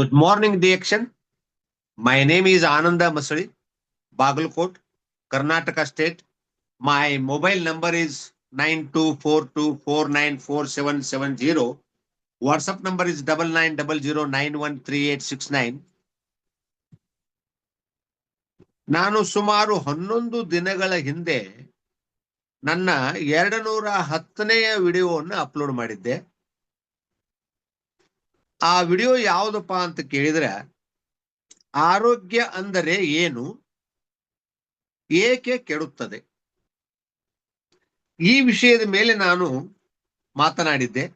Good morning, Diakshan. My name is Ananda Masuri, Bagalkot, Karnataka State. My mobile number is nine two four two four nine four seven seven zero. WhatsApp number is double nine double zero nine one three eight six nine. ನಾನು ಸುಮಾರು ಹನ್ನೊಂದು ದಿನಗಳ ಹಿಂದೆ ನನ್ನ ಎರಡು ನೂರ ಹತ್ತನೆಯ ವಿಡಿಯೋವನ್ನು ಅಪ್ಲೋಡ್ ಮಾಡಿದ್ದೆ ಆ ವಿಡಿಯೋ ಯಾವುದಪ್ಪ ಅಂತ ಕೇಳಿದ್ರೆ, ಆರೋಗ್ಯ ಅಂದರೆ ಏನು? ಏಕೆ ಕೆಡುತ್ತದೆ? ಈ ವಿಷಯದ ಮೇಲೆ ನಾನು ಮಾತನಾಡಿದ್ದೆ.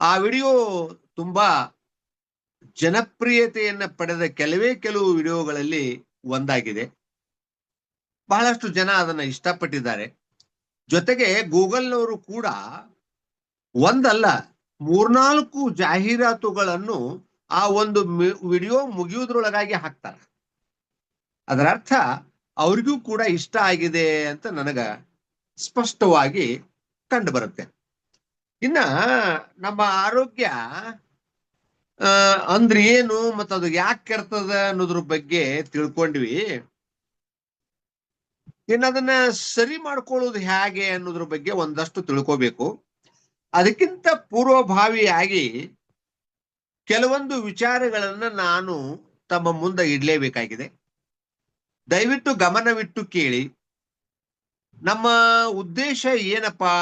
ಆ ವಿಡಿಯೋ ತುಂಬಾ ಜನಪ್ರಿಯತೆಯನ್ನ ಪಡೆದ ಕೆಲವೇ ಕೆಲವು ವಿಡಿಯೋಗಳಲ್ಲಿ ಒಂದಾಗಿದೆ. ಬಹಳಷ್ಟು ಜನ ಅದನ್ನ ಇಷ್ಟಪಟ್ಟಿದ್ದಾರೆ. ಜೊತೆಗೆ ಗೂಗಲ್ನವರು ಕೂಡ ಒಂದಲ್ಲ ಮೂರ್ನಾಲ್ಕು ಜಾಹೀರಾತುಗಳನ್ನು ಆ ಒಂದು ವಿಡಿಯೋ ಮುಗಿಯುವುದ್ರೊಳಗಾಗಿ ಹಾಕ್ತಾರ. ಅದರ ಅರ್ಥ ಅವ್ರಿಗೂ ಕೂಡ ಇಷ್ಟ ಆಗಿದೆ ಅಂತ ನನಗ ಸ್ಪಷ್ಟವಾಗಿ ಕಂಡು ಬರುತ್ತೆ. ಇನ್ನ ನಮ್ಮ ಆರೋಗ್ಯ ಅಂದ್ರೆ ಏನು ಮತ್ತ ಅದು ಯಾಕೆ ಕೆಡ್ತದ ಅನ್ನೋದ್ರ ಬಗ್ಗೆ ತಿಳ್ಕೊಂಡ್ವಿ. ಇನ್ನದನ್ನ ಸರಿ ಮಾಡ್ಕೊಳ್ಳೋದು ಹೇಗೆ ಅನ್ನೋದ್ರ ಬಗ್ಗೆ ಒಂದಷ್ಟು ತಿಳ್ಕೋಬೇಕು. ಅದಕ್ಕಿಂತ ಪೂರ್ವಭಾವಿಯಾಗಿ ಕೆಲವೊಂದು ವಿಚಾರಗಳನ್ನ ನಾನು ತಮ್ಮ ಮುಂದೆ ಇಡಲೇಬೇಕಾಗಿದೆ. ದಯವಿಟ್ಟು ಗಮನವಿಟ್ಟು ಕೇಳಿ. ನಮ್ಮ ಉದ್ದೇಶ ಏನಪ್ಪಾ?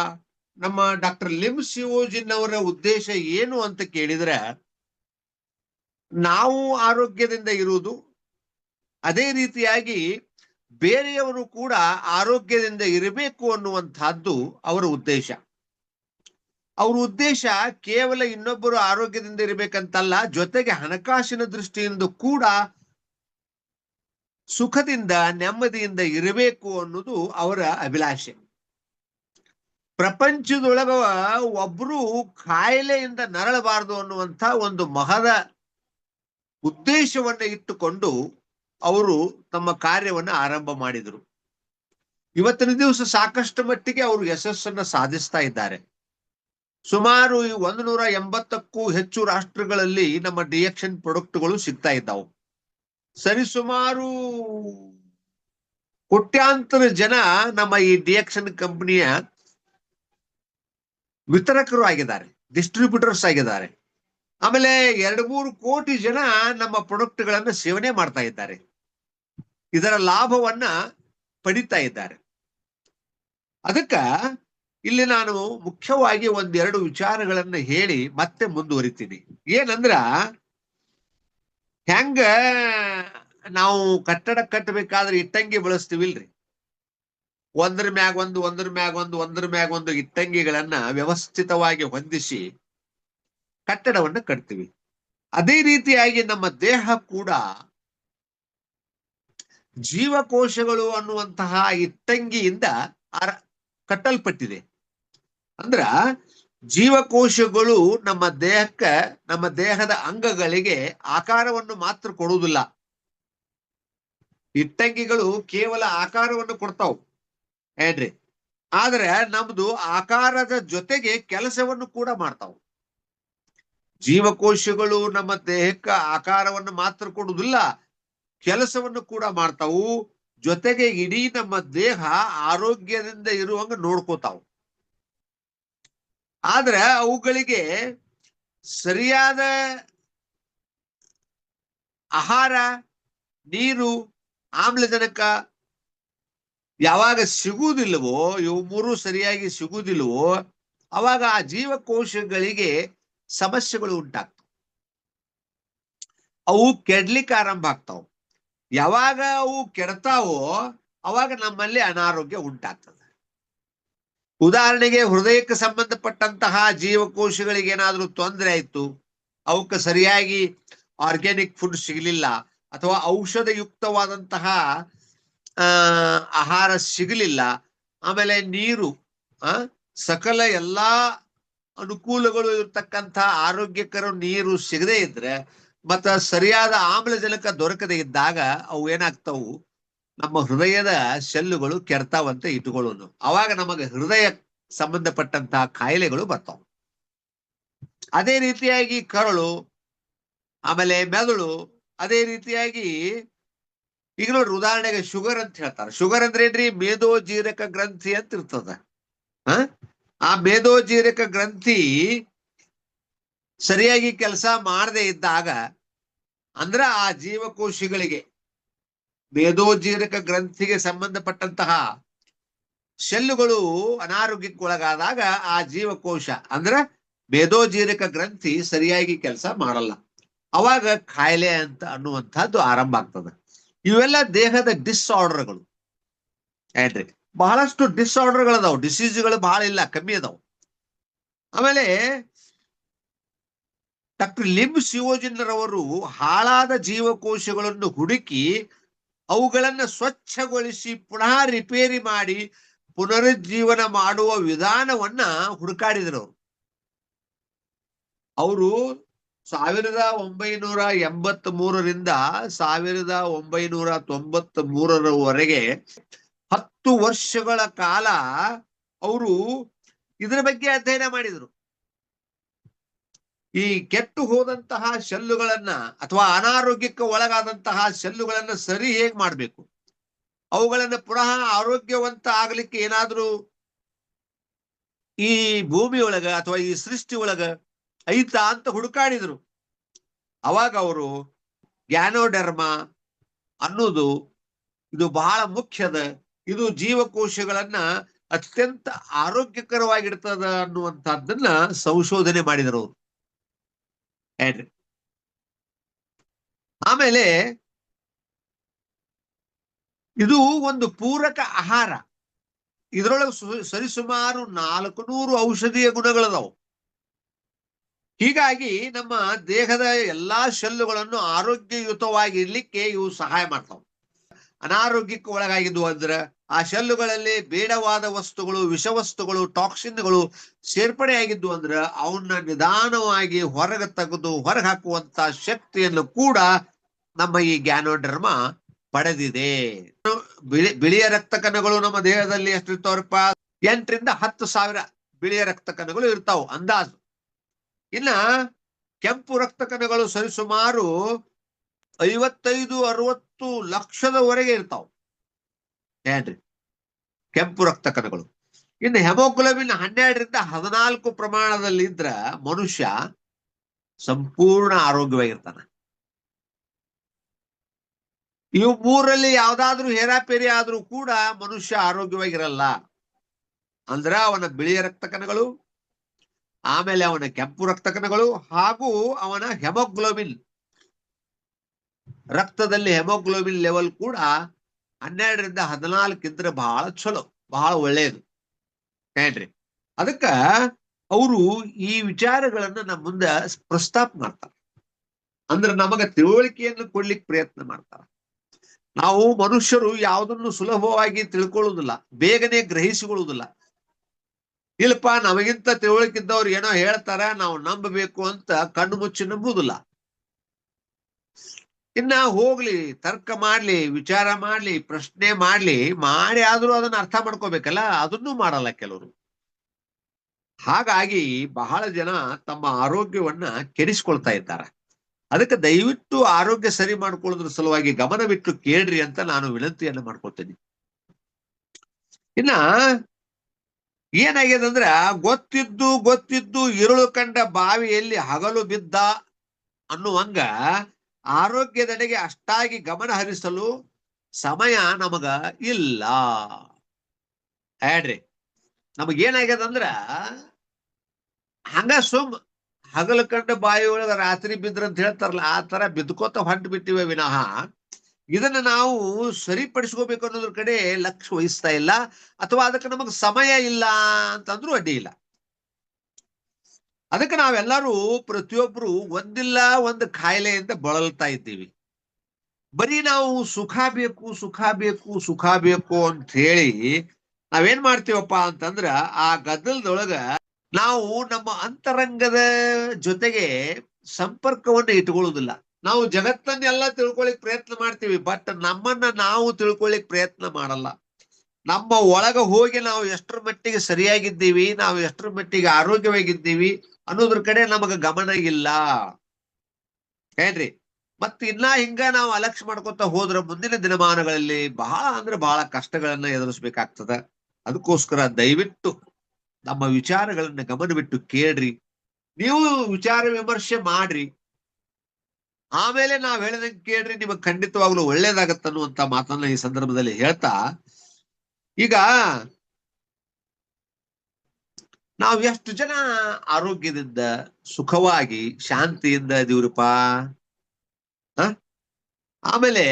ನಮ್ಮ ಡಾಕ್ಟರ್ ಲಿಮ್ ಸಿಯೋಜಿನ್ ಅವರ ಉದ್ದೇಶ ಏನು ಅಂತ ಕೇಳಿದ್ರೆ, ನಾವು ಆರೋಗ್ಯದಿಂದ ಇರುವುದು, ಅದೇ ರೀತಿಯಾಗಿ ಬೇರೆಯವರು ಕೂಡ ಆರೋಗ್ಯದಿಂದ ಇರಬೇಕು ಅನ್ನುವಂತಹದ್ದು ಅವರ ಉದ್ದೇಶ. ಅವ್ರ ಉದ್ದೇಶ ಕೇವಲ ಇನ್ನೊಬ್ಬರು ಆರೋಗ್ಯದಿಂದ ಇರಬೇಕಂತಲ್ಲ, ಜೊತೆಗೆ ಹಣಕಾಸಿನ ದೃಷ್ಟಿಯಿಂದ ಕೂಡ ಸುಖದಿಂದ, ನೆಮ್ಮದಿಯಿಂದ ಇರಬೇಕು ಅನ್ನೋದು ಅವರ ಅಭಿಲಾಷೆ. ಪ್ರಪಂಚದೊಳಗ ಒಬ್ರು ಕಾಯಿಲೆಯಿಂದ ನರಳಬಾರದು ಅನ್ನುವಂಥ ಒಂದು ಮಹದ ಉದ್ದೇಶವನ್ನ ಇಟ್ಟುಕೊಂಡು ಅವರು ತಮ್ಮ ಕಾರ್ಯವನ್ನ ಆರಂಭ ಮಾಡಿದರು. ಇವತ್ತಿನ ದಿವಸ ಸಾಕಷ್ಟು ಮಟ್ಟಿಗೆ ಅವರು ಯಶಸ್ಸನ್ನ ಸಾಧಿಸ್ತಾ ಇದ್ದಾರೆ. ಸುಮಾರು ಒಂದು ನೂರ ಎಂಬತ್ತಕ್ಕೂ ಹೆಚ್ಚು ರಾಷ್ಟ್ರಗಳಲ್ಲಿ ನಮ್ಮ ಡಿಎಕ್ಷನ್ ಪ್ರೊಡಕ್ಟ್ಗಳು ಸಿಗ್ತಾ ಇದ್ದಾವೆ. ಸರಿಸುಮಾರು ಕೋಟ್ಯಾಂತರ ಜನ ನಮ್ಮ ಈ ಡಿಯಕ್ಷನ್ ಕಂಪನಿಯ ವಿತರಕರು ಆಗಿದ್ದಾರೆ, ಡಿಸ್ಟ್ರಿಬ್ಯೂಟರ್ಸ್ ಆಗಿದ್ದಾರೆ. ಆಮೇಲೆ ಎರಡು ಮೂರು ಕೋಟಿ ಜನ ನಮ್ಮ ಪ್ರಾಡಕ್ಟ್ ಗಳನ್ನ ಸೇವನೆ ಮಾಡ್ತಾ ಇದ್ದಾರೆ. ಇದರ ಲಾಭವನ್ನ ಪಡಿತಾ ಇದ್ದಾರೆ. ಅದಕ್ಕ ಇಲ್ಲಿ ನಾನು ಮುಖ್ಯವಾಗಿ ಒಂದೆರಡು ವಿಚಾರಗಳನ್ನ ಹೇಳಿ ಮತ್ತೆ ಮುಂದುವರಿತೀನಿ. ಏನಂದ್ರ, ಹೆಂಗ ನಾವು ಕಟ್ಟಡ ಕಟ್ಟಬೇಕಾದ್ರೆ ಇಟ್ಟಂಗಿ ಬಳಸ್ತೀವಿಲ್ರಿ? ಒಂದ್ರ ಮ್ಯಾಗ ಒಂದು, ಒಂದ್ರ ಮ್ಯಾಗ ಒಂದು, ಒಂದ್ರ ಮ್ಯಾಗ ಒಂದು ಇಟ್ಟಂಗಿಗಳನ್ನ ವ್ಯವಸ್ಥಿತವಾಗಿ ಹೊಂದಿಸಿ ಕಟ್ಟಡವನ್ನು ಕಟ್ತೀವಿ. ಅದೇ ರೀತಿಯಾಗಿ ನಮ್ಮ ದೇಹ ಕೂಡ ಜೀವಕೋಶಗಳು ಅನ್ನುವಂತಹ ಇಟ್ಟಂಗಿಯಿಂದ ಕಟ್ಟಲ್ಪಟ್ಟಿದೆ. ಅಂದ್ರ ಜೀವಕೋಶಗಳು ನಮ್ಮ ದೇಹಕ್ಕ, ನಮ್ಮ ದೇಹದ ಅಂಗಗಳಿಗೆ ಆಕಾರವನ್ನು ಮಾತ್ರ ಕೊಡುವುದಿಲ್ಲ. ಇಟ್ಟಂಗಿಗಳು ಕೇವಲ ಆಕಾರವನ್ನು ಕೊಡ್ತಾವ್. ಏನ್ರಿ? ಆದ್ರೆ ನಮ್ದು ಆಕಾರದ ಜೊತೆಗೆ ಕೆಲಸವನ್ನು ಕೂಡ ಮಾಡ್ತಾವು. ಜೀವಕೋಶಗಳು ನಮ್ಮ ದೇಹಕ್ಕ ಆಕಾರವನ್ನು ಮಾತ್ರ ಕೊಡುವುದಿಲ್ಲ, ಕೆಲಸವನ್ನು ಕೂಡ ಮಾಡ್ತಾವು. ಜೊತೆಗೆ ಇಡೀ ನಮ್ಮ ದೇಹ ಆರೋಗ್ಯದಿಂದ ಇರುವಂಗ ನೋಡ್ಕೋತಾವು. ಆದ್ರೆ ಅವುಗಳಿಗೆ ಸರಿಯಾದ ಆಹಾರ, ನೀರು ಆಮ್ಲಜನಕ ಯಾವಾಗ ಸಿಗುವುದಿಲ್ಲವೋ, ಇವು ಮೂರು ಸರಿಯಾಗಿ ಸಿಗುವುದಿಲ್ಲವೋ, ಅವಾಗ ಆ ಜೀವಕೋಶಗಳಿಗೆ ಸಮಸ್ಯೆಗಳು ಉಂಟಾಗ್ತವೆ. ಅವು ಕೆಡ್ಲಿಕ್ಕೆ ಆರಂಭ ಆಗ್ತಾವ. ಯಾವಾಗ ಅವು ಕೆಡ್ತಾವೋ ಅವಾಗ ನಮ್ಮಲ್ಲಿ ಅನಾರೋಗ್ಯ ಉಂಟಾಗ್ತದೆ. ಉದಾಹರಣೆಗೆ ಹೃದಯಕ್ಕೆ ಸಂಬಂಧಪಟ್ಟಂತಹ ಜೀವಕೋಶಗಳಿಗೆ ಏನಾದ್ರೂ ತೊಂದರೆ ಆಯ್ತು, ಅವಕ್ಕೆ ಸರಿಯಾಗಿ ಆರ್ಗ್ಯಾನಿಕ್ ಫುಡ್ ಸಿಗಲಿಲ್ಲ ಅಥವಾ ಔಷಧಯುಕ್ತವಾದಂತಹ ಆಹಾರ ಸಿಗಲಿಲ್ಲ, ಆಮೇಲೆ ನೀರು ಸಕಲ ಎಲ್ಲಾ ಅನುಕೂಲಗಳು ಇರತಕ್ಕಂತಹ ಆರೋಗ್ಯಕರ ನೀರು ಸಿಗದೇ ಇದ್ರೆ ಮತ್ತ ಸರಿಯಾದ ಆಮ್ಲಜನಕ ದೊರಕದೆ ಇದ್ದಾಗ ಅವು ಏನಾಗ್ತಾವು? ನಮ್ಮ ಹೃದಯದ ಶೆಲ್ಲುಗಳು ಕೆರ್ತಾವಂತ ಇಟ್ಕೊಳ್ಳೋನು ಅವಾಗ ನಮಗೆ ಹೃದಯ ಸಂಬಂಧಪಟ್ಟಂತಹ ಕಾಯಿಲೆಗಳು ಬರ್ತಾವ. ಅದೇ ರೀತಿಯಾಗಿ ಕರಳು, ಆಮೇಲೆ ಮೆದುಳು, ಅದೇ ರೀತಿಯಾಗಿ ಈಗ ನೋಡ್ರಿ ಉದಾಹರಣೆಗೆ ಶುಗರ್ ಅಂತ ಹೇಳ್ತಾರೆ. ಶುಗರ್ ಅಂದ್ರೆ ಏನ್ರಿ? ಮೇದೋಜೀರಕ ಗ್ರಂಥಿ ಅಂತ ಇರ್ತದ. ಆ ಆ ಮೇದೋಜೀರಕ ಗ್ರಂಥಿ ಸರಿಯಾಗಿ ಕೆಲಸ ಮಾಡದೇ ಇದ್ದಾಗ ಅಂದ್ರ ಆ ಜೀವಕೋಶಗಳಿಗೆ ಮೇಧೋಜೀರಕ ಗ್ರಂಥಿಗೆ ಸಂಬಂಧಪಟ್ಟಂತಹ ಶೆಲ್ಲುಗಳು ಅನಾರೋಗ್ಯಕ್ಕೊಳಗಾದಾಗ ಆ ಜೀವಕೋಶ, ಅಂದ್ರ ಮೇಧೋಜೀರಕ ಗ್ರಂಥಿ ಸರಿಯಾಗಿ ಕೆಲಸ ಮಾಡಲ್ಲ. ಅವಾಗ ಕಾಯಿಲೆ ಅಂತ ಅನ್ನುವಂಥದ್ದು ಆರಂಭ ಆಗ್ತದೆ. ಇವೆಲ್ಲ ದೇಹದ ಡಿಸ್ಆರ್ಡರ್ಗಳು ಏನ್ರಿ? ಬಹಳಷ್ಟು ಡಿಸ್ಆರ್ಡರ್ಗಳು ಅದಾವ ಡಿಸೀಸ್ಗಳು ಬಹಳ ಇಲ್ಲ, ಕಮ್ಮಿ ಅದಾವ. ಆಮೇಲೆ ಡಾಕ್ಟರ್ ಲಿಮ್ ಶಿವೋಜಿನರವರು ಹಾಳಾದ ಜೀವಕೋಶಗಳನ್ನು ಹುಡುಕಿ ಅವುಗಳನ್ನು ಸ್ವಚ್ಛಗೊಳಿಸಿ ಪುನಃ ರಿಪೇರಿ ಮಾಡಿ ಪುನರುಜ್ಜೀವನ ಮಾಡುವ ವಿಧಾನವನ್ನ ಹುಡುಕಾಡಿದರು ಅವರು. ಸಾವಿರದ ಒಂಬೈನೂರ ಎಂಬತ್ ಮೂರರಿಂದ ಸಾವಿರದ ಒಂಬೈನೂರ ತೊಂಬತ್ ಮೂರರವರೆಗೆ ಹತ್ತು ವರ್ಷಗಳ ಕಾಲ ಅವರು ಇದರ ಬಗ್ಗೆ ಅಧ್ಯಯನ ಮಾಡಿದರು. ಈ ಕೆಟ್ಟು ಹೋದಂತಹ ಶೆಲ್ಲುಗಳನ್ನ ಅಥವಾ ಅನಾರೋಗ್ಯಕ್ಕೆ ಒಳಗಾದಂತಹ ಶೆಲ್ಲುಗಳನ್ನ ಸರಿ ಹೇಗ್ ಮಾಡ್ಬೇಕು? ಅವುಗಳನ್ನ ಪುನಃ ಆರೋಗ್ಯವಂತ ಆಗ್ಲಿಕ್ಕೆ ಏನಾದ್ರೂ ಈ ಭೂಮಿ ಒಳಗ ಅಥವಾ ಈ ಸೃಷ್ಟಿ ಒಳಗ ಐತಾ ಅಂತ ಹುಡುಕಾಡಿದ್ರು. ಅವಾಗ ಅವರು ಗ್ಯಾನೋಡರ್ಮ ಅನ್ನೋದು ಇದು ಬಹಳ ಮುಖ್ಯದ, ಇದು ಜೀವಕೋಶಗಳನ್ನ ಅತ್ಯಂತ ಆರೋಗ್ಯಕರವಾಗಿಡ್ತದ ಅನ್ನುವಂಥದ್ದನ್ನ ಸಂಶೋಧನೆ ಮಾಡಿದರು ಅವರು. ಆಮೇಲೆ ಇದು ಒಂದು ಪೂರಕ ಆಹಾರ. ಇದರೊಳಗೆ ಸರಿಸುಮಾರು ನಾಲ್ಕು ನೂರು ಔಷಧೀಯ ಗುಣಗಳದಾವು. ಹೀಗಾಗಿ ನಮ್ಮ ದೇಹದ ಎಲ್ಲಾ ಶೆಲ್ಲುಗಳನ್ನು ಆರೋಗ್ಯಯುತವಾಗಿರ್ಲಿಕ್ಕೆ ಇವು ಸಹಾಯ ಮಾಡ್ತಾವ. ಅನಾರೋಗ್ಯಕ್ಕೆ ಒಳಗಾಗಿದ್ವು ಅಂದ್ರ ಆ ಶೆಲ್ಲುಗಳಲ್ಲಿ ಬೇಡವಾದ ವಸ್ತುಗಳು, ವಿಷವಸ್ತುಗಳು, ಟಾಕ್ಸಿನ್ಗಳು ಸೇರ್ಪಡೆ ಆಗಿದ್ದು ಅಂದ್ರ ಅವನ್ನ ನಿಧಾನವಾಗಿ ಹೊರಗೆ ತೆಗೆದು ಹೊರಗೆ ಹಾಕುವಂತ ಶಕ್ತಿಯನ್ನು ಕೂಡ ನಮ್ಮ ಈ ಗ್ಯಾನೋಡರ್ಮ ಪಡೆದಿದೆ. ಬಿಳಿ, ಬಿಳಿಯ ರಕ್ತ ಕಣಗಳು ನಮ್ಮ ದೇಹದಲ್ಲಿ ಎಷ್ಟು ಇರ್ತಾವ್ರಪ್ಪ ಎಂಟರಿಂದ ಹತ್ತು ಸಾವಿರ ಬಿಳಿಯ ರಕ್ತ ಕಣಗಳು ಇರ್ತಾವ, ಅಂದಾಜು. ಇನ್ನ ಕೆಂಪು ರಕ್ತ ಕಣಗಳು ಸರಿಸುಮಾರು ಐವತ್ತೈದು, ಅರವತ್ತು ಲಕ್ಷದವರೆಗೆ ಇರ್ತಾವ. ಏನ್ರಿ ಕೆಂಪು ರಕ್ತ ಕಣಗಳು. ಇನ್ನು ಹೆಮೋಗ್ಲೋಬಿನ್ ಹನ್ನೆರಡರಿಂದ ಹದಿನಾಲ್ಕು ಪ್ರಮಾಣದಲ್ಲಿ ಇದ್ರ ಮನುಷ್ಯ ಸಂಪೂರ್ಣ ಆರೋಗ್ಯವಾಗಿರ್ತಾನ. ಇವು ಮೂರಲ್ಲಿ ಯಾವ್ದಾದ್ರೂ ಹೇರಾಪೇರಿ ಆದ್ರೂ ಕೂಡ ಮನುಷ್ಯ ಆರೋಗ್ಯವಾಗಿರಲ್ಲ. ಅಂದ್ರ ಅವನ ಬಿಳಿಯ ರಕ್ತ ಕಣಗಳು, ಆಮೇಲೆ ಅವನ ಕೆಂಪು ರಕ್ತ ಕಣಗಳು, ಹಾಗೂ ಅವನ ಹೆಮೋಗ್ಲೋಬಿನ್. ರಕ್ತದಲ್ಲಿ ಹೆಮೋಗ್ಲೋಬಿನ್ ಲೆವೆಲ್ ಕೂಡ ಹನ್ನೆರಡರಿಂದ ಹದಿನಾಲ್ಕು ಇದ್ರೆ ಬಹಳ ಚಲೋ ಬಹಳ ಒಳ್ಳೆಯದು ಏನ್ರಿ? ಅದಕ್ಕ ಅವರು ಈ ವಿಚಾರಗಳನ್ನ ನಮ್ಮ ಮುಂದೆ ಪ್ರಸ್ತಾಪ ಮಾಡ್ತಾರೆ. ಅಂದ್ರೆ ನಮಗ ತಿಳುವಳಿಕೆಯನ್ನು ಕೊಡ್ಲಿಕ್ಕೆ ಪ್ರಯತ್ನ ಮಾಡ್ತಾರ. ನಾವು ಮನುಷ್ಯರು ಯಾವುದನ್ನು ಸುಲಭವಾಗಿ ತಿಳ್ಕೊಳ್ಳುವುದಿಲ್ಲ, ಬೇಗನೆ ಗ್ರಹಿಸಿಕೊಳ್ಳುವುದಿಲ್ಲ. ಇಲ್ಲಪ್ಪ, ನಮಗಿಂತ ತಿಳುವಳಿಕಿದ್ದವ್ರು ಏನೋ ಹೇಳ್ತಾರ, ನಾವು ನಂಬಬೇಕು ಅಂತ ಕಣ್ಣು ಮುಚ್ಚಿ ನಂಬುದಿಲ್ಲ ಇನ್ನ ಹೋಗ್ಲಿ, ತರ್ಕ ಮಾಡ್ಲಿ, ವಿಚಾರ ಮಾಡ್ಲಿ, ಪ್ರಶ್ನೆ ಮಾಡ್ಲಿ, ಮಾಡಿ ಆದ್ರೂ ಅದನ್ನ ಅರ್ಥ ಮಾಡ್ಕೋಬೇಕಲ್ಲ, ಅದನ್ನೂ ಮಾಡಲ್ಲ ಕೆಲವರು. ಹಾಗಾಗಿ ಬಹಳ ಜನ ತಮ್ಮ ಆರೋಗ್ಯವನ್ನ ಕೆಡಿಸ್ಕೊಳ್ತಾ ಇದ್ದಾರೆ. ಅದಕ್ಕೆ ದಯವಿಟ್ಟು ಆರೋಗ್ಯ ಸರಿ ಮಾಡ್ಕೊಳ್ಳೋದ್ರ ಸಲುವಾಗಿ ಗಮನವಿಟ್ಟು ಕೇಳ್ರಿ ಅಂತ ನಾನು ವಿನಂತಿಯನ್ನ ಮಾಡ್ಕೊಳ್ತೇನೆ. ಇನ್ನ ಏನಾಗಿದೆ ಅಂದ್ರ ಗೊತ್ತಿದ್ದು ಗೊತ್ತಿದ್ದು, ಇರುಳು ಕಂಡ ಬಾವಿಯಲ್ಲಿ ಹಗಲು ಬಿದ್ದ ಅನ್ನುವಂಗ ಆರೋಗ್ಯದೆಡೆಗೆ ಅಷ್ಟಾಗಿ ಗಮನ ಹರಿಸಲು ಸಮಯ ನಮಗ ಇಲ್ಲ. ಹೇಳ್ರಿ. ನಮಗೇನಾಗ್ಯದ ಅಂದ್ರ ಹಂಗ ಸುಮ್ ಹಗಲು ಕಂಡು ಬಾಯಿ ಒಳಗ ರಾತ್ರಿ ಬಿದ್ರ ಅಂತ ಹೇಳ್ತಾರಲ್ಲ, ಆ ತರ ಬಿದ್ಕೋತ ಹೊಂಟು ಬಿಟ್ಟಿವೆ ವಿನಃ ಇದನ್ನ ನಾವು ಸರಿಪಡಿಸ್ಕೋಬೇಕು ಅನ್ನೋದ್ರ ಕಡೆ ಲಕ್ಷ್ಯ ವಹಿಸ್ತಾ ಇಲ್ಲ, ಅಥವಾ ಅದಕ್ಕೆ ನಮಗ್ ಸಮಯ ಇಲ್ಲ ಅಂತಂದ್ರೂ ಅಡ್ಡಿ ಇಲ್ಲ. ಅದಕ್ಕೆ ನಾವೆಲ್ಲರೂ ಪ್ರತಿಯೊಬ್ರು ಒಂದಿಲ್ಲ ಒಂದು ಕಾಯಿಲೆಯಿಂದ ಬಳಲ್ತಾ ಇದ್ದೀವಿ. ಬರೀ ನಾವು ಸುಖ ಬೇಕು ಸುಖ ಬೇಕು ಸುಖ ಬೇಕು ಅಂತ ಹೇಳಿ ನಾವೇನ್ ಮಾಡ್ತೀವಪ್ಪ ಅಂತಂದ್ರ ಆ ಗದ್ದಲದೊಳಗ ನಾವು ನಮ್ಮ ಅಂತರಂಗದ ಜೊತೆಗೆ ಸಂಪರ್ಕವನ್ನು ಇಟ್ಕೊಳ್ಳುವುದಿಲ್ಲ ನಾವು ಜಗತ್ತನ್ನೆಲ್ಲ ತಿಳ್ಕೊಳಿಕ್ ಪ್ರಯತ್ನ ಮಾಡ್ತೀವಿ, ಬಟ್ ನಮ್ಮನ್ನ ನಾವು ತಿಳ್ಕೊಳಿಕ್ ಪ್ರಯತ್ನ ಮಾಡಲ್ಲ. ನಮ್ಮ ಒಳಗ ಹೋಗಿ ನಾವು ಎಷ್ಟರ ಮಟ್ಟಿಗೆ ಸರಿಯಾಗಿದ್ದೀವಿ, ನಾವು ಎಷ್ಟರ ಮಟ್ಟಿಗೆ ಆರೋಗ್ಯವಾಗಿದ್ದೀವಿ ಅನ್ನೋದ್ರ ಕಡೆ ನಮಗ ಗಮನ ಇಲ್ಲ. ಏನ್ರಿ? ಮತ್ ಇನ್ನ ಹಿಂಗ ನಾವು ಅಲಕ್ಷ ಮಾಡ್ಕೊತ ಹೋದ್ರ ಮುಂದಿನ ದಿನಮಾನಗಳಲ್ಲಿ ಬಹಳ ಅಂದ್ರೆ ಬಹಳ ಕಷ್ಟಗಳನ್ನ ಎದುರಿಸ್ಬೇಕಾಗ್ತದ. ಅದಕ್ಕೋಸ್ಕರ ದಯವಿಟ್ಟು ನಮ್ಮ ವಿಚಾರಗಳನ್ನ ಗಮನವಿಟ್ಟು ಕೇಳ್ರಿ. ನೀವು ವಿಚಾರ ವಿಮರ್ಶೆ ಮಾಡ್ರಿ. ಆಮೇಲೆ ನಾವ್ ಹೇಳಿದಂಗೆ ಕೇಳ್ರಿ, ನಿಮಗೆ ಖಂಡಿತವಾಗ್ಲೂ ಒಳ್ಳೇದಾಗತ್ತ ಅನ್ನುವಂತ ಮಾತನ್ನ ಈ ಸಂದರ್ಭದಲ್ಲಿ ಹೇಳ್ತಾ. ಈಗ ನಾವ್ ಎಷ್ಟು ಜನ ಆರೋಗ್ಯದಿಂದ, ಸುಖವಾಗಿ, ಶಾಂತಿಯಿಂದ ಇದೀವ್ರಪ್ಪ? ಆಮೇಲೆ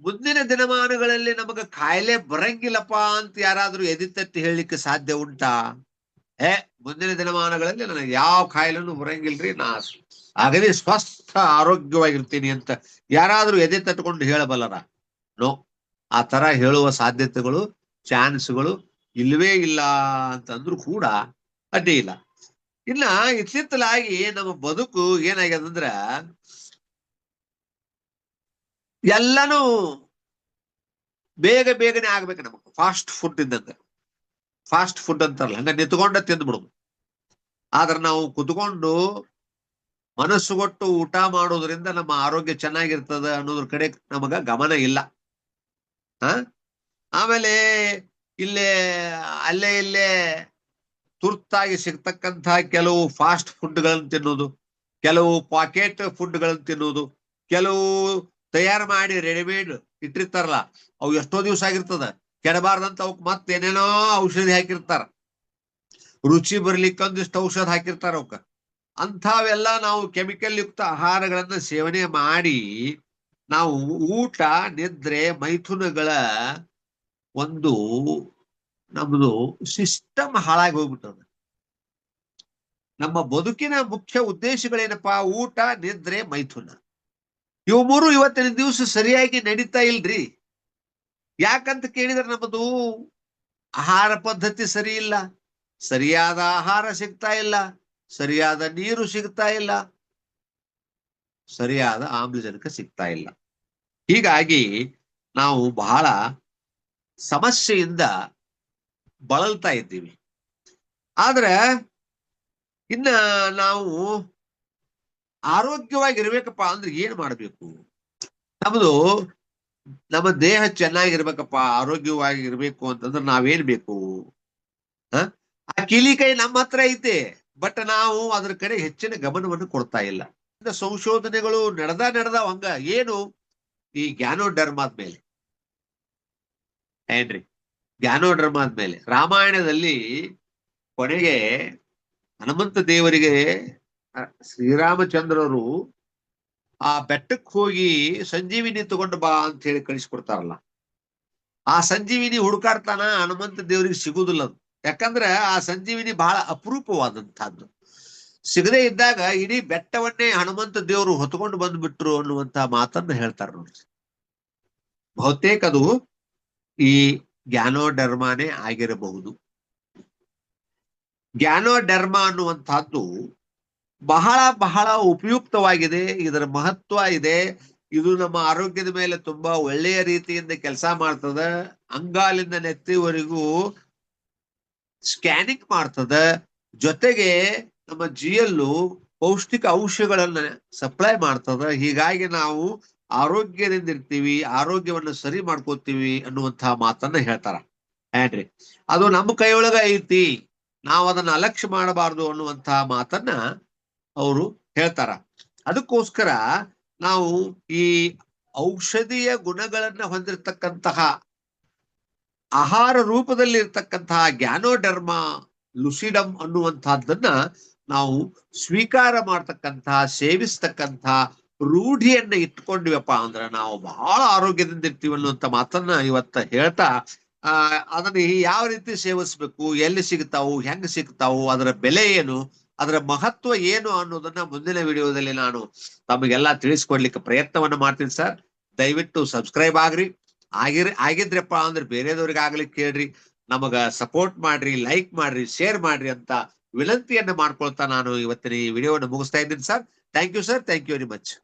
ಮುಂದಿನ ದಿನಮಾನಗಳಲ್ಲಿ ನಮಗ ಕಾಯಿಲೆ ಬರಂಗಿಲ್ಲಪ್ಪ ಅಂತ ಯಾರಾದ್ರೂ ಎದಿ ತಟ್ಟಿ ಹೇಳಲಿಕ್ಕೆ ಸಾಧ್ಯ ಉಂಟಾ? ಏ ಮುಂದಿನ ದಿನಮಾನಗಳಲ್ಲಿ ನನಗೆ ಯಾವ ಕಾಯಿಲೆನೂ ಬರಂಗಿಲ್ರಿ, ನಾ ಆಗಲೇ ಸ್ವಸ್ಥ ಆರೋಗ್ಯವಾಗಿರ್ತೀನಿ ಅಂತ ಯಾರಾದ್ರೂ ಎದೆ ತಟ್ಕೊಂಡು ಹೇಳಬಲ್ಲರ? ನೋ, ಆ ತರ ಹೇಳುವ ಸಾಧ್ಯತೆಗಳು, ಚಾನ್ಸ್ಗಳು ಇಲ್ವೇ ಇಲ್ಲ ಅಂತಂದ್ರೂ ಕೂಡ ಅಡ್ಡಿ ಇಲ್ಲ. ಇನ್ನ ಇತ್ತಿತ್ತಲಾಗಿ ನಮ್ಮ ಬದುಕು ಏನಾಗ್ಯದಂದ್ರ ಎಲ್ಲಾನು ಬೇಗ ಬೇಗನೆ ಆಗ್ಬೇಕು ನಮಗ್. ಫಾಸ್ಟ್ ಫುಡ್ ಇದ್ದಂಗ ಫಾಸ್ಟ್ ಫುಡ್ ಅಂತಾರಲ್ಲ, ಹಂಗ ನಿಂತ್ಕೊಂಡ ತಿಂದ್ಬಿಡುದು ಆದ್ರೆ ನಾವು ಕುತ್ಕೊಂಡು ಮನಸ್ಸು ಕೊಟ್ಟು ಊಟ ಮಾಡೋದ್ರಿಂದ ನಮ್ಮ ಆರೋಗ್ಯ ಚೆನ್ನಾಗಿರ್ತದ ಅನ್ನೋದ್ರ ಕಡೆ ನಮಗ ಗಮನ ಇಲ್ಲ. ಹ? ಆಮೇಲೆ ಇಲ್ಲೇ, ಅಲ್ಲೇ ಇಲ್ಲೇ ತುರ್ತಾಗಿ ಸಿಗ್ತಕ್ಕಂತಹ ಕೆಲವು ಫಾಸ್ಟ್ ಫುಡ್ಗಳನ್ನು ತಿನ್ನೋದು ಕೆಲವು ಪಾಕೆಟ್ ಫುಡ್ಗಳನ್ನು ತಿನ್ನೋದು ಕೆಲವು ತಯಾರು ಮಾಡಿ ರೆಡಿಮೇಡ್ ಇಟ್ಟಿರ್ತಾರಲ್ಲ, ಅವು ಎಷ್ಟೋ ದಿವಸ ಆಗಿರ್ತದ. ಕೆಡಬಾರ್ದಂತ ಅವಕ್ ಮತ್ತೇನೇನೋ ಔಷಧಿ ಹಾಕಿರ್ತಾರ. ರುಚಿ ಬರ್ಲಿಕ್ಕೆ ಒಂದಿಷ್ಟು ಔಷಧ ಹಾಕಿರ್ತಾರ ಅವಕ್ಕ. ಅಂಥವೆಲ್ಲ ನಾವು ಕೆಮಿಕಲ್ ಯುಕ್ತ ಆಹಾರಗಳನ್ನ ಸೇವನೆ ಮಾಡಿ, ನಾವು ಊಟ, ನಿದ್ರೆ, ಮೈಥುನಗಳ ಒಂದು ನಮ್ದು ಸಿಸ್ಟಮ್ ಹಾಳಾಗಿ ಹೋಗ್ಬಿಟ್ಟದ ನಮ್ಮ ಬದುಕಿನ ಮುಖ್ಯ ಉದ್ದೇಶಗಳೇನಪ್ಪಾ ಊಟ, ನಿದ್ರೆ, ಮೈಥುನ. ಇವು ಮೂರು ಇವತ್ತಿನ ದಿವಸ ಸರಿಯಾಗಿ ನಡೀತಾ ಇಲ್ರಿ. ಯಾಕಂತ ಕೇಳಿದ್ರೆ ನಮ್ಮದು ಆಹಾರ ಪದ್ಧತಿ ಸರಿ ಇಲ್ಲ, ಸರಿಯಾದ ಆಹಾರ ಸಿಗ್ತಾ ಇಲ್ಲ, ಸರಿಯಾದ ನೀರು ಸಿಗ್ತಾ ಇಲ್ಲ, ಸರಿಯಾದ ಆಮ್ಲಜನಕ ಸಿಗ್ತಾ ಇಲ್ಲ. ಹೀಗಾಗಿ ನಾವು ಬಹಳ ಸಮಸ್ಯೆಯಿಂದ ಬಳಲ್ತಾ ಇದ್ದೀವಿ. ಆದ್ರೆ ಇನ್ನ ನಾವು ಆರೋಗ್ಯವಾಗಿರ್ಬೇಕಪ್ಪ ಅಂದ್ರೆ ಏನ್ ಮಾಡ್ಬೇಕು? ನಮ್ದು ನಮ್ಮ ದೇಹ ಚೆನ್ನಾಗಿರ್ಬೇಕಪ್ಪ ಆರೋಗ್ಯವಾಗಿ ಇರ್ಬೇಕು ಅಂತಂದ್ರೆ ನಾವೇನ್ ಬೇಕು? ಆ ಕಿಲಿ ಕೈ ನಮ್ಮ ಹತ್ರ ಐತೆ, ಬಟ್ ನಾವು ಅದ್ರ ಕಡೆ ಹೆಚ್ಚಿನ ಗಮನವನ್ನು ಕೊಡ್ತಾ ಇಲ್ಲ. ಸಂಶೋಧನೆಗಳು ನಡೆದ ನಡೆದ ಹಂಗ ಏನು ಈ ಗ್ಯಾನೋ ಮೇಲೆ ಏನ್ರಿ ಜ್ಞಾನೋಧರ್ಮ ಆದ್ಮೇಲೆ ರಾಮಾಯಣದಲ್ಲಿ ಕೊನೆಗೆ ಹನುಮಂತ ದೇವರಿಗೆ ಶ್ರೀರಾಮಚಂದ್ರರು ಆ ಬೆಟ್ಟಕ್ಕೆ ಹೋಗಿ ಸಂಜೀವಿನಿ ತಗೊಂಡು ಬಾ ಅಂತ ಹೇಳಿ ಕಳಿಸ್ಕೊಡ್ತಾರಲ್ಲ. ಆ ಸಂಜೀವಿನಿ ಹುಡುಕಾಡ್ತಾನ ಹನುಮಂತ ದೇವರಿಗೆ ಸಿಗುದಿಲ್ಲ ಅದು. ಯಾಕಂದ್ರೆ ಆ ಸಂಜೀವಿನಿ ಬಹಳ ಅಪರೂಪವಾದಂತಹದ್ದು ಸಿಗದೆ ಇದ್ದಾಗ ಇಡೀ ಬೆಟ್ಟವನ್ನೇ ಹನುಮಂತ ದೇವರು ಹೊತ್ಕೊಂಡು ಬಂದ್ಬಿಟ್ರು ಅನ್ನುವಂತಹ ಮಾತನ್ನ ಹೇಳ್ತಾರೆ ನೋಡ್ರಿ. ಬಹುತೇಕ ಅದು ಈ ಜ್ಞಾನೋಡರ್ಮಾನೇ ಆಗಿರಬಹುದು. ಜ್ಞಾನೋಡರ್ಮ ಅನ್ನುವಂತಹದ್ದು ಬಹಳ ಬಹಳ ಉಪಯುಕ್ತವಾಗಿದೆ, ಇದರ ಮಹತ್ವ ಇದೆ, ಇದು ನಮ್ಮ ಆರೋಗ್ಯದ ಮೇಲೆ ತುಂಬಾ ಒಳ್ಳೆಯ ರೀತಿಯಿಂದ ಕೆಲಸ ಮಾಡ್ತದ, ಅಂಗಾಲಿಂದ ನೆತ್ತಿವರೆಗೂ ಸ್ಕ್ಯಾನಿಂಗ್ ಮಾಡ್ತದ, ಜೊತೆಗೆ ನಮ್ಮ ಜಿಯಲ್ಲು ಪೌಷ್ಟಿಕ ಔಷಧಗಳನ್ನ ಸಪ್ಲೈ ಮಾಡ್ತದ. ಹೀಗಾಗಿ ನಾವು ಆರೋಗ್ಯದಿಂದ ಇರ್ತೀವಿ ಆರೋಗ್ಯವನ್ನ ಸರಿ ಮಾಡ್ಕೋತೀವಿ ಅನ್ನುವಂತಹ ಮಾತನ್ನ ಹೇಳ್ತಾರ. ಏನ್ರಿ ಅದು ನಮ್ಮ ಕೈಯೊಳಗ ಐತಿ, ನಾವು ಅದನ್ನ ಅಲಕ್ಷ್ಯ ಮಾಡಬಾರ್ದು ಅನ್ನುವಂತಹ ಮಾತನ್ನ ಅವರು ಹೇಳ್ತಾರ. ಅದಕ್ಕೋಸ್ಕರ ನಾವು ಈ ಔಷಧೀಯ ಗುಣಗಳನ್ನ ಹೊಂದಿರತಕ್ಕಂತಹ ಆಹಾರ ರೂಪದಲ್ಲಿ ಇರ್ತಕ್ಕಂತಹ ಗ್ಯಾನೋಡರ್ಮ ಲುಸಿಡಮ್ ಅನ್ನುವಂತಹದ್ದನ್ನ ನಾವು ಸ್ವೀಕಾರ ಮಾಡ್ತಕ್ಕಂತಹ, ಸೇವಿಸ್ತಕ್ಕಂತಹ ರೂಢಿಯನ್ನ ಇಟ್ಕೊಂಡಿವಪ್ಪ ಅಂದ್ರ ನಾವು ಬಹಳ ಆರೋಗ್ಯದಿಂದ ಇರ್ತೀವಿ ಅನ್ನುವಂತ ಮಾತನ್ನ ಇವತ್ತ ಹೇಳ್ತಾ, ಆ, ಅದನ್ನ ಯಾವ ರೀತಿ ಸೇವಿಸ್ಬೇಕು, ಎಲ್ಲಿ ಸಿಗ್ತಾವು, ಹೆಂಗ್ ಸಿಗ್ತಾವು, ಅದರ ಬೆಲೆ ಏನು, ಅದರ ಮಹತ್ವ ಏನು ಅನ್ನೋದನ್ನ ಮುಂದಿನ ವಿಡಿಯೋದಲ್ಲಿ ನಾನು ತಮಗೆಲ್ಲ ತಿಳಿಸ್ಕೊಡ್ಲಿಕ್ಕೆ ಪ್ರಯತ್ನವನ್ನ ಮಾಡ್ತೀನಿ ಸರ್. ದಯವಿಟ್ಟು ಸಬ್ಸ್ಕ್ರೈಬ್ ಆಗ್ರಿ. ಆಗಿರ್, ಆಗಿದ್ರಪ್ಪ ಅಂದ್ರೆ ಬೇರೆದವ್ರಿಗೆ ಆಗ್ಲಿಕ್ಕೆ ಕೇಳ್ರಿ. ನಮಗ ಸಪೋರ್ಟ್ ಮಾಡ್ರಿ, ಲೈಕ್ ಮಾಡ್ರಿ, ಶೇರ್ ಮಾಡ್ರಿ ಅಂತ ವಿನಂತಿಯನ್ನ ಮಾಡ್ಕೊಳ್ತಾ ನಾನು ಇವತ್ತಿನ ಈ ವಿಡಿಯೋವನ್ನು ಮುಗಿಸ್ತಾ ಇದ್ದೀನಿ sir. Thank you sir. Thank you very much.